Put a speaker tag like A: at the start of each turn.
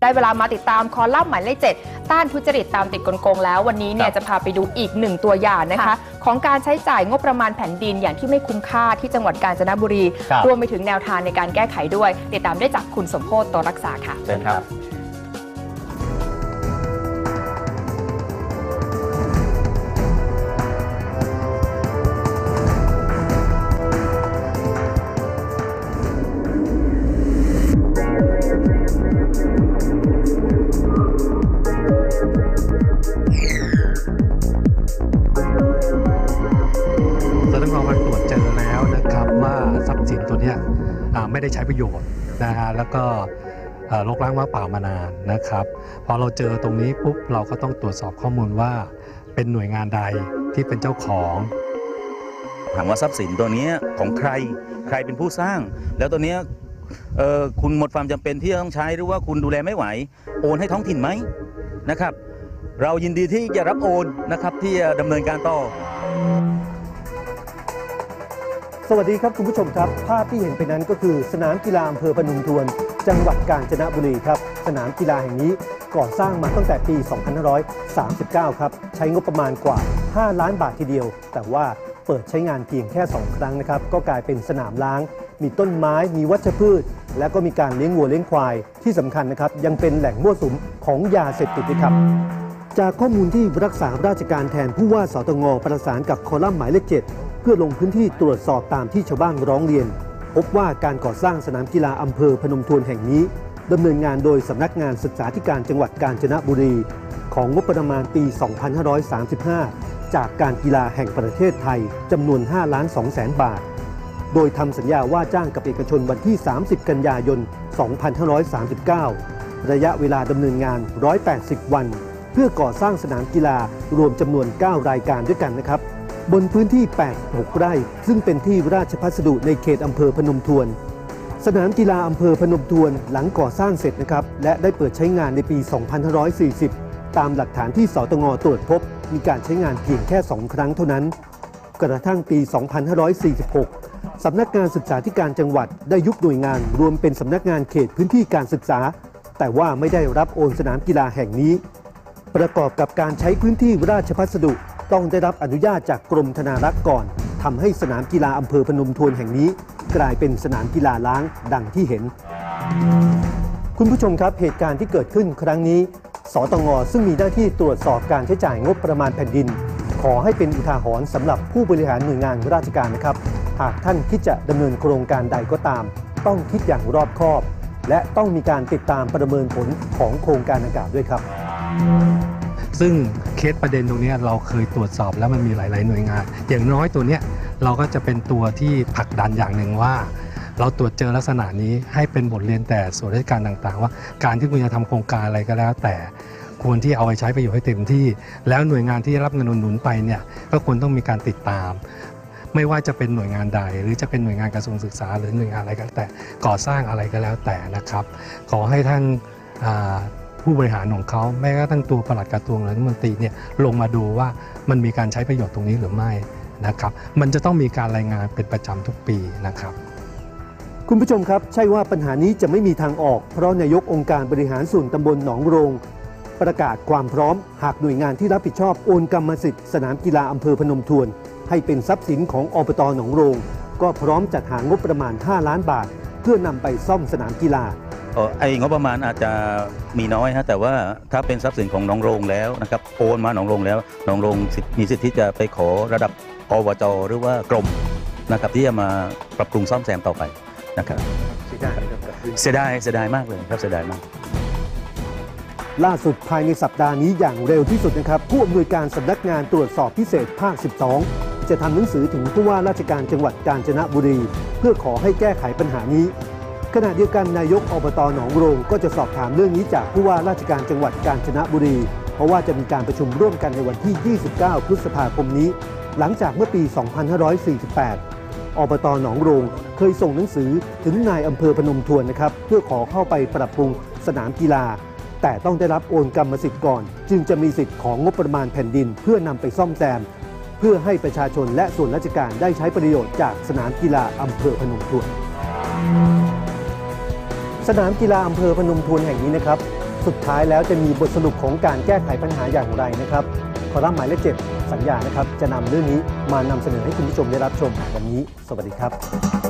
A: ได้เวลามาติดตามคอลัมน์หมายเลขเจ็ดต้านทุจริตตามติดกลโกงแล้ว วันนี้เนี่
B: ค
A: ย
B: รับ
A: จะพาไปดูอีกหนึ่งตัวอย่างนะคะ
C: ค่ะ
A: ของการใช้จ่ายงบประมาณแผ่นดินอย่างที่ไม่คุ้มค่าที่จังหวัดกาญจนบุรี
B: ครับ
A: รวมไปถึงแนวทางในการแก้ไขด้วย ติดตามได้จากคุณสมโพศตัวรักษาค่ะ
B: เชิญครับ
D: ไม่ได้ใช้ประโยชน์นะฮะแล้วก็เอ่อรกร้างว่างเปล่ามานานนะครับ พอเราเจอตรงนี้ปุ๊บเราก็ต้องตรวจสอบข้อมูลว่าเป็นหน่วยงานใดที่เป็นเจ้าของ
B: ถามว่าทรัพย์สินตัวนี้ของใครใครเป็นผู้สร้าง แล้วตัวนี้คุณหมดความจำเป็นที่จะต้องใช้หรือว่าคุณดูแลไม่ไหว โอนให้ท้องถิ่นไหมนะครับ เรายินดีที่จะรับโอนนะครับที่จะดำเนินการต่อ
E: สวัสดีครับคุณผู้ชมครับ ภาพที่เห็นไปนั้นก็คือ สนามกีฬาอำเภอพนุมทวน จังหวัดกาญจนบุรีครับ สนามกีฬาแห่งนี้ก่อสร้างมาตั้งแต่ปี 2539 ครับ ใช้งบประมาณกว่า 5 ล้านบาททีเดียว แต่ว่าเปิดใช้งานเพียงแค่ 2 ครั้งนะครับ ก็กลายเป็นสนามล้าง มีต้นไม้ มีวัชพืช และก็มีการเลี้ยงวัวเลี้ยงควาย ที่สำคัญนะครับ ยังเป็นแหล่งมั่วสุมของยาเสพติดด้วยครับจากข้อมูลที่รักษาราชการแทนผู้ว่าสตงประสานกับคอลัมน์หมายเลขเจ็ด เพื่อลงพื้นที่ตรวจสอบตามที่ชาวบ้านร้องเรียน พบว่าการก่อสร้างสนามกีฬาอำเภอพนมทวนแห่งนี้ดำเนินงานโดยสำนักงานศึกษาธิการจังหวัดกาญจนบุรี ของงบประมาณปี 2535 จากการกีฬาแห่งประเทศไทยจำนวน 5 ล้าน2แสนบาท โดยทำสัญญาว่าจ้างกับเอกชนวันที่ 30 กันยายน 2539 ระยะเวลาดำเนินงาน 180 วัน เพื่อก่อสร้างสนามกีฬารวมจำนวน 9 รายการด้วยกันนะครับ บนพื้นที่ 86 ไร่ ซึ่งเป็นที่ราชพัสดุในเขตอำเภอพนมทวน สนามกีฬาอำเภอพนมทวนหลังก่อสร้างเสร็จนะครับ และได้เปิดใช้งานในปี 2540 ตามหลักฐานที่สตงตรวจพบ มีการใช้งานเพียงแค่ 2 ครั้งเท่านั้น กระทั่งปี 2546 สำนักงานศึกษาธิการจังหวัดได้ยุบหน่วยงานรวมเป็นสำนักงานเขตพื้นที่การศึกษา แต่ว่าไม่ได้รับโอนสนามกีฬาแห่งนี้ ประกอบกับการใช้พื้นที่ราชพัสดุ ต้องได้รับอนุญาตจากกรมธนารักษ์ก่อนทำให้สนามกีฬาอำเภอพนมทวนแห่งนี้ กลายเป็นสนามกีฬาล้างดังที่เห็น คุณผู้ชมครับเหตุการณ์ที่เกิดขึ้นครั้งนี้ สตงซึ่งมีหน้าที่ตรวจสอบการใช้จ่ายงบประมาณแผ่นดิน ขอให้เป็นอุทาหรณ์สำหรับผู้บริหารหน่วยงานราชการนะครับ หากท่านคิดจะดำเนินโครงการใดก็ตาม ต้องคิดอย่างรอบคอบ และต้องมีการติดตามประเมินผลของโครงการดังกล่าวด้วยครับ
D: ซึ่ง เคสประเด็นตรงนี้เราเคยตรวจสอบแล้วมันมีหลาย ๆ หน่วยงาน อย่างน้อยตัวเนี้ยเราก็จะเป็นตัวที่ผลักดันอย่างหนึ่งว่า เราตรวจเจอลักษณะนี้ให้เป็นบทเรียนแต่ส่วนราชการต่างๆ ว่าการที่คุณจะทำโครงการอะไรก็แล้ว แต่ควรที่เอาไปใช้ประโยชน์ให้เต็มที่ แล้วหน่วยงานที่รับเงินอุดหนุนไปเนี่ยก็ควรต้องมีการติดตาม ไม่ว่าจะเป็นหน่วยงานใด หรือจะเป็นหน่วยงานกระทรวงศึกษา หรือหน่วยงานอะไรก็แล้วแต่ก่อสร้างอะไรก็แล้วแต่นะครับ ขอให้ท่าน ผู้บริหารของเขาแม้กระทั่งตัวปลัดกระทรวงหรือรัฐมนตรีเนี่ยลงมาดูว่ามันมีการใช้ประโยชน์ตรงนี้หรือไม่นะครับมันจะต้องมีการรายงานเป็นประจำทุกปีนะครับ
E: คุณผู้ชมครับใช่ว่าปัญหานี้จะไม่มีทางออก เพราะนายกองค์การบริหารส่วนตำบลหนองโรง ประกาศความพร้อม หากหน่วยงานที่รับผิดชอบโอนกรรมสิทธิ์สนามกีฬาอำเภอพนมทวน ให้เป็นทรัพย์สินของอบตหนองโรง ก็พร้อมจัดหางบประมาณ 5 ล้านบาท เพื่อนำไปซ่อมสนามกีฬา
B: ไอ้งบประมาณอาจจะมีน้อยฮะแต่ว่าถ้าเป็นทรัพย์สินของหน้องโรงแล้วนะครับโอนมาหนองโรงแล้วหนองโรงสิทธิ์มีสิทธิ์ที่จะไปขอระดับอบจหรือว่ากรมนะครับที่จะมาปรับปรุงซ่อมแซมต่อไปนะครับเสียดายเสียดายมากเลยครับเสียดายมาก
E: ล่าสุดภายในสัปดาห์นี้อย่างเร็วที่สุดนะครับ ผู้อำนวยการสำนักงานตรวจสอบพิเศษภาค 12 จะทำหนังสือถึงผู้ว่าราชการจังหวัดกาญจนบุรี เพื่อขอให้แก้ไขปัญหานี้ ขณะเดียวกันนายกอบตหนองโรงก็จะสอบถามเรื่องนี้จากผู้ว่าราชการจังหวัดกาญจนบุรี เพราะว่าจะมีการประชุมร่วมกันในวันที่ 29 พฤษภาคมนี้ หลังจากเมื่อปี 2548 อบตหนองโรงเคยส่งหนังสือถึงนายอำเภอพนมทวนนะครับ เพื่อขอเข้าไปปรับปรุงสนามกีฬา แต่ต้องได้รับโอนกรรมสิทธิ์ก่อน จึงจะมีสิทธิ์ของงบประมาณแผ่นดิน เพื่อนำไปซ่อมแซม เพื่อให้ประชาชนและส่วนราชการได้ใช้ประโยชน์จากสนามกีฬาอำเภอพนมทวน สนามกีฬาอำเภอพนมทวนแห่งนี้นะครับ สุดท้ายแล้วจะมีบทสรุปของการแก้ไขปัญหาอย่างไรนะครับ ขอรับหมายเลขเจ็ดสัญญานะครับ จะนำเรื่องนี้มานำเสนอให้คุณผู้ชมได้รับชมวันนี้ สวัสดีครับ